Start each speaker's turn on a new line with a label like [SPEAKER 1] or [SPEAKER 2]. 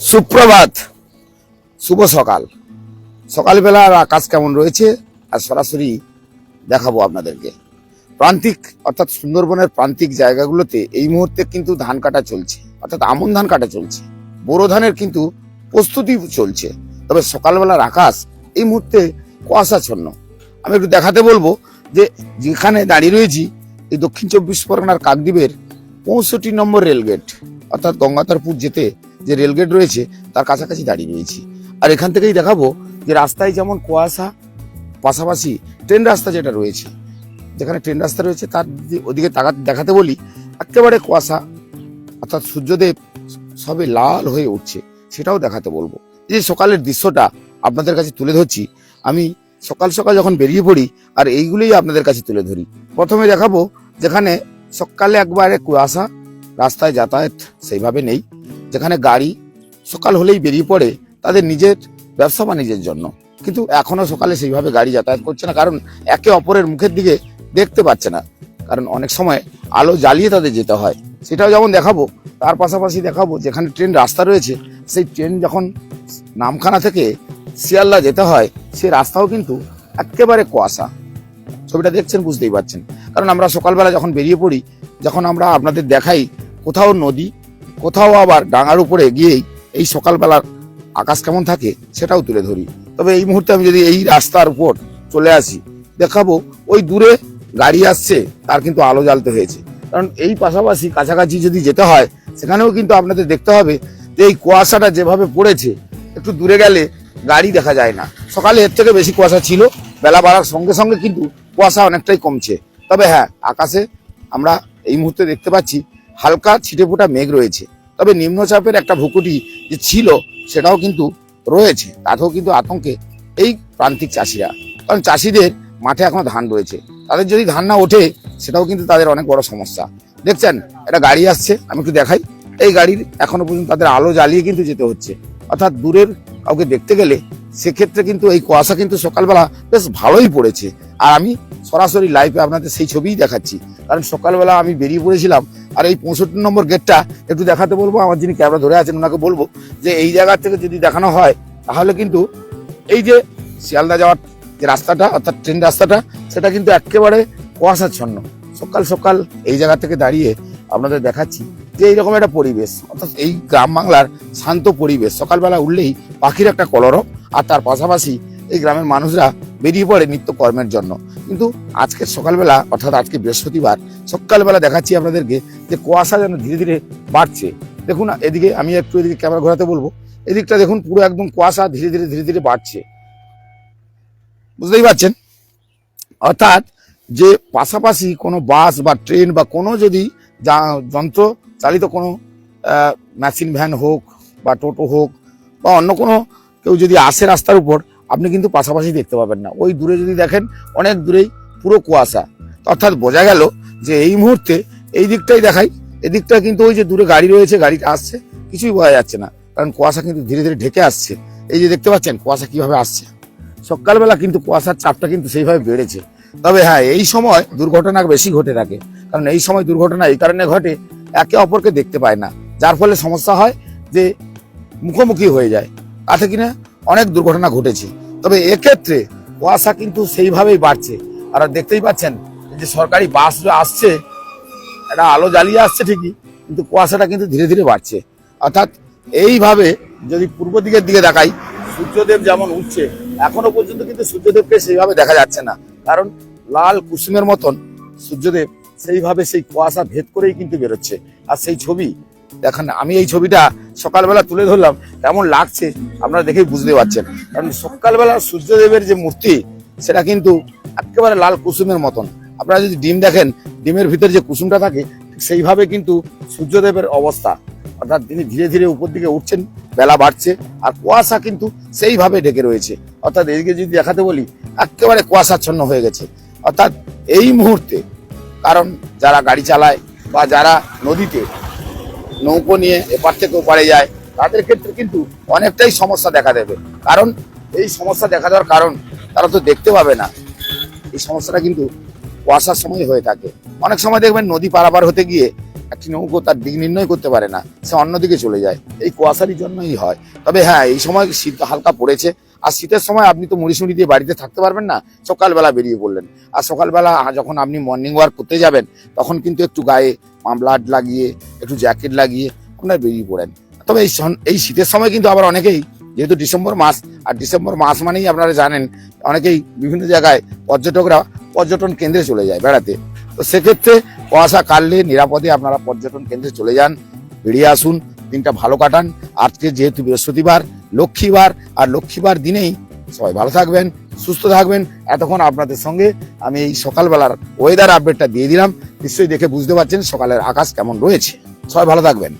[SPEAKER 1] সুপ্রভাত। শুভ সকাল। সকালবেলার আকাশ কেমন রয়েছে? আর সরাসরি দেখাবো আপনাদেরকে। প্রান্তিক, অর্থাৎ সুন্দরবনের প্রান্তিক জায়গাগুলোতে এই মুহূর্তে কিন্তু ধান কাটা চলছে। অর্থাৎ আমন ধান কাটা চলছে। বোরো ধানের কিন্তু প্রস্তুতি চলছে। তবে সকালবেলার আকাশ এই মুহূর্তে কুয়াশাচ্ছন্ন। আমি একটু দেখাতে বলব যে যেখানে দাঁড়িয়ে রয়েছি, এই দক্ষিণ চব্বিশ পরগনার কাকদ্বীপের পঁয়ষট্টি নম্বর রেলগেট, অর্থাৎ গঙ্গাধরপুর যেতে যে রেলগেট রয়েছে, তার কাছাকাছি দাঁড়িয়ে রয়েছি। আর এখান থেকেই দেখাবো যে রাস্তায় যেমন কুয়াশা, পাশাপাশি ট্রেন রাস্তা যেটা রয়েছে, যেখানে ট্রেন রাস্তা রয়েছে, তার ওদিকে তাকা দেখাতে বলি, একেবারে কুয়াশা, অর্থাৎ সূর্যদেব সবে লাল হয়ে উঠছে, সেটাও দেখাতে বলব। যে সকালের দৃশ্যটা আপনাদের কাছে তুলে ধরছি, আমি সকাল সকাল যখন বেরিয়ে পড়ি, আর এইগুলোই আপনাদের কাছে তুলে ধরি। প্রথমে দেখাবো, যেখানে সকালে একবারে কুয়াশা, রাস্তায় যাতায়াত সেইভাবে নেই। যেখানে গাড়ি সকাল হলেই বেরিয়ে পড়ে তাদের নিজের ব্যবসা বাণিজ্যের জন্য। কিন্তু এখনও সকালে সেইভাবে গাড়ি যাতায়াত করছে না, কারণ একে অপরের মুখের দিকে দেখতে পাচ্ছে না। কারণ অনেক সময় আলো জ্বালিয়ে তাদের যেতে হয়। সেটাও যেমন দেখাবো, তার পাশাপাশি দেখাবো যেখানে ট্রেন রাস্তা রয়েছে, সেই ট্রেন যখন নামখানা থেকে শিয়ালদা যেতে হয় সেই রাস্তাও কিন্তু একেবারে কুয়াশা। ছবিটা দেখছেন, বুঝতেই পারছেন। কারণ আমরা সকালবেলা যখন বেরিয়ে পড়ি, যখন আমরা আপনাদের দেখাই কোথাও নদী কোথাও আবার ডাঙার উপরে গিয়েই এই সকালবেলার আকাশ কেমন থাকে সেটাও তুলে ধরি। তবে এই মুহূর্তে আমি যদি এই রাস্তার উপর চলে আসি, দেখাবো ওই দূরে গাড়ি আসছে, তার কিন্তু আলো জ্বালতে হয়েছে। কারণ এই পাশাপাশি কাছাকাছি যদি যেতে হয়, সেখানেও কিন্তু আপনাদের দেখতে হবে যে এই কুয়াশাটা যেভাবে পড়েছে, একটু দূরে গেলে গাড়ি দেখা যায় না। সকালে এর থেকে বেশি কুয়াশা ছিল, বেলা বাড়ার সঙ্গে সঙ্গে কিন্তু কুয়াশা অনেকটাই কমছে। তবে হ্যাঁ আকাশে আমরা এই মুহূর্তে দেখতে পাচ্ছি হালকা ছিটেফোঁটা মেঘ রয়েছে। তবে নিম্নচাপের একটা ভুকুটি যে ছিল, সেটাও কিন্তু রয়েছে। তাতেও কিন্তু আতঙ্কে এই প্রান্তিক চাষিরা। কারণ চাষিদের মাঠে এখনও ধান রয়েছে। তাদের যদি ধান না ওঠে, সেটাও কিন্তু তাদের অনেক বড় সমস্যা। দেখছেন, একটা গাড়ি আসছে, আমি একটু দেখাই। এই গাড়ির এখনও পর্যন্ত তাদের আলো জ্বালিয়ে কিন্তু যেতে হচ্ছে। অর্থাৎ দূরের কাউকে দেখতে গেলে সেক্ষেত্রে কিন্তু এই কুয়াশা কিন্তু সকালবেলা বেশ ভালোই পড়েছে। আর আমি সরাসরি লাইভে আপনাদের সেই ছবিই দেখাচ্ছি। কারণ সকালবেলা আমি বেরিয়ে পড়েছিলাম, আর এই পঁয়ষট্টি নম্বর গেটটা একটু দেখাতে বলব, আমার যিনি ক্যামেরা ধরে আছেন ওনাকে বলব যে এই জায়গা থেকে যদি দেখানো হয়, তাহলে কিন্তু এই যে শিয়ালদা যাওয়ার যে রাস্তাটা, অর্থাৎ ট্রেন রাস্তাটা, সেটা কিন্তু একেবারে কুয়াশাচ্ছন্ন। সকাল সকাল এই জায়গা থেকে দাঁড়িয়ে আপনাদের দেখাচ্ছি যে এইরকম একটা পরিবেশ, অর্থাৎ এই গ্রাম বাংলার শান্ত পরিবেশ। সকালবেলা উঠলেই পাখির একটা কলরব আর তার পাশাপাশি এই গ্রামের মানুষরা বেরিয়ে পড়ে নিত্য কর্মের জন্য। কিন্তু আজকে সকালবেলা, অর্থাৎ আজকে বৃহস্পতিবার, সকালবেলা দেখাচ্ছি আপনাদেরকে যে কুয়াশা যেন ধীরে ধীরে বাড়ছে। দেখুন এদিকে আমি একটু এদিকে ক্যামেরা ঘোরাতে বলব। এদিকটা দেখুন, পুরো একদম কুয়াশা ধীরে ধীরে ধীরে ধীরে বাড়ছে। বুঝতেই পারছেন? অর্থাৎ যে পাশাপাশি কোনো বাস বা ট্রেন বা কোনো যদি যন্ত্র চালিত কোনো মেশিন ভ্যান হোক বা টোটো হোক বা অন্য কোনো কেউ যদি আসে রাস্তার উপর, আপনি কিন্তু পাশাপাশি দেখতে পাবেন না। ওই দূরে যদি দেখেন, অনেক দূরেই পুরো কুয়াশা। অর্থাৎ বোঝা গেল যে এই মুহূর্তে এই দিকটাই দেখাই। এদিকটা কিন্তু ওই যে দূরে গাড়ি রয়েছে গাড়িটা আসছে, কিছুই বোঝা যাচ্ছে না। কারণ কুয়াশা কিন্তু ধীরে ধীরে ঢেকে আসছে। এই যে দেখতে পাচ্ছেন, কুয়াশা কীভাবে আসছে। সকালবেলা কিন্তু কুয়াশার চাপটা কিন্তু সেইভাবে বেড়েছে। তবে হ্যাঁ এই সময় দুর্ঘটনা বেশি ঘটে থাকে। কারণ এই সময় দুর্ঘটনা এই কারণে ঘটে, একে অপরকে দেখতে পায় না। যার ফলে সমস্যা হয় যে মুখোমুখি হয়ে যায়। তাতে কিনা? অনেক দুর্ঘটনা ঘটেছে। তবে এক্ষেত্রে কুয়াশা কিন্তু সেইভাবেই বাড়ছে। আর দেখতেই পাচ্ছেন যে সরকারি বাস আসছে, একটা আলো জ্বালিয়ে আসছে ঠিকই, কিন্তু কুয়াশাটা কিন্তু ধীরে ধীরে বাড়ছে। অর্থাৎ এইভাবে যদি পূর্ব দিকের দিকে দেখাই, সূর্যদেব যেমন উঠছে, এখনও পর্যন্ত কিন্তু সূর্যদেবকে সেইভাবে দেখা যাচ্ছে না। কারণ লাল কুসুমের মতন সূর্যদেব সেইভাবে সেই কুয়াশা ভেদ করেই কিন্তু বেরোচ্ছে। আর সেই ছবি দেখেন আমি এই ছবিটা সকালবেলা তুলে ধরলাম, কেমন লাগছে আপনারা দেখেই বুঝতে পারছেন। কারণ সকালবেলা সূর্যদেবের যে মূর্তি, সেটা কিন্তু একেবারে লাল কুসুমের মতন। আপনারা যদি ডিম দেখেন, ডিমের ভিতরে যে কুসুমটা থাকে সেইভাবে কিন্তু সূর্যদেবের অবস্থা। অর্থাৎ তিনি ধীরে ধীরে উপর দিকে উঠছেন, বেলা বাড়ছে, আর কুয়াশা কিন্তু সেইভাবে ঢেকে রয়েছে। অর্থাৎ এদিকে যদি দেখাতে বলি, একেবারে কুয়াশাচ্ছন্ন হয়ে গেছে। অর্থাৎ এই মুহূর্তে, কারণ যারা গাড়ি চালায় বা যারা নদীতে নৌকো নিয়ে এপার থেকে ওপারে যায়, তাদের ক্ষেত্রে কিন্তু অনেকটাই সমস্যা দেখা দেবে। কারণ এই সমস্যা দেখা দেওয়ার কারণ তারা তো দেখতে পাবে না। এই সমস্যাটা কিন্তু কুয়াশার সময় হয়ে থাকে। অনেক সময় দেখবেন নদী পারাপার হতে গিয়ে একটি নৌকো তার দিক নির্ণয় করতে পারে না, সে অন্যদিকে চলে যায়। এই কুয়াশারই জন্যই হয়। তবে হ্যাঁ এই সময় শীত হালকা পড়েছে। আর শীতের সময় আপনি তো মুড়ি সুড়ি দিয়ে বাড়িতে থাকতে পারবেন না, সকালবেলা বেরিয়ে পড়লেন। আর সকালবেলা যখন আপনি মর্নিং ওয়াক করতে যাবেন, তখন কিন্তু একটু গায়ে মামলাট লাগিয়ে, একটু জ্যাকেট লাগিয়ে আপনার বেরিয়ে পড়েন। তবে এই এই শীতের সময় কিন্তু আবার অনেকেই, যেহেতু ডিসেম্বর মাস, আর ডিসেম্বর মাস মানেই আপনারা জানেন, অনেকেই বিভিন্ন জায়গায় পর্যটকরা পর্যটন কেন্দ্রে চলে যায় বেড়াতে। তো সেক্ষেত্রে কুয়াশা কাটলে নিরাপদে আপনারা পর্যটন কেন্দ্রে চলে যান, বেরিয়ে আসুন, দিনটা ভালো কাটান। আজকে যেহেতু বৃহস্পতিবার, লক্ষ্মীবার, আর লক্ষ্মীবার দিনেই সবাই ভালো থাকবেন, সুস্থ থাকবেন। এতক্ষণ আপনাদের সঙ্গে আমি এই সকালবেলার ওয়েদার আপডেটটা দিয়ে দিলাম। নিশ্চয়ই দেখে বুঝতে পারছেন সকালের আকাশ কেমন রয়েছে। সবাই ভালো থাকবেন।